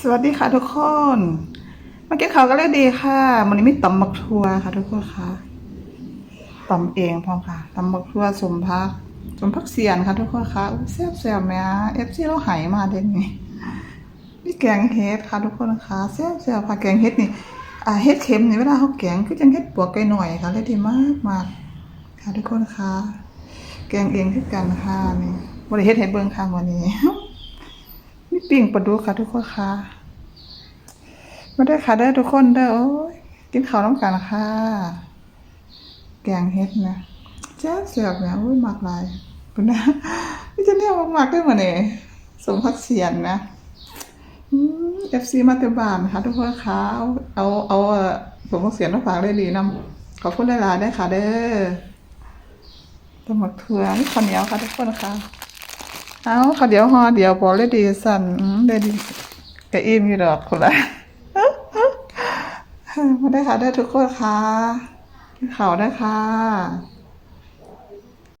สวัสดีค่ะทุกคนมาเก็บข่าวกันเลยดีค่ะวันนี้ไม่ตำมักทัวค่ะ ทุกคนค่ะตำเองพอมค่ะตำมักทัวสมพักสมพักเสียนค่ะ ทุกคนค่ะแซ่บแซ่บไหมอะเอฟซีเราหายมาเด่นนี่นี่แกงเฮ็ดค่ะ ทุกคนค่ะแซ่บแซ่บค่ะแกงเฮ็ดนี่อ่าเฮ็ดเค็มนี่เวลาเขาแกงคือจังเฮ็ดปวกไก่หน่อยค่ะเลยดีมากมากค่ะทุกคนค่ะแกงเองคือกันค่ะนี่บริเฮ็ดเฮ็ดเบิ่งค่ะวันนี้ ปิ่งปลาดุกค่ะทุกคนค่ะมาได้ค่ะเด้ทุกคนเด้อโอ้ยกินข้าวน้ำกันค่ะ แกงเฮ็ดนะแซ่บเสียบเนี่ยโอ้ยมากลายคุณนะนี่จะเนี่ยมากๆด้วยมาเนี่ยสมพักเสียนนะเอฟซีมาเตบานค่ะทุกคนค่ะเอาเอาสมพักเสียนมาฝากได้ดีนำขอบคุณหลายๆได้ค่ะ เด้อตมักถั่วนี่ข้าวเหนียวค่ะทุกคนค่ะ เอาข้าวเดียวห่อเดียวพอเลยดีสั่นอืมเลดีกะอิ่มอยู่ดอกคนละมาได้ค่ะได้ทุกคนค่ะข่าวได้ค่ะ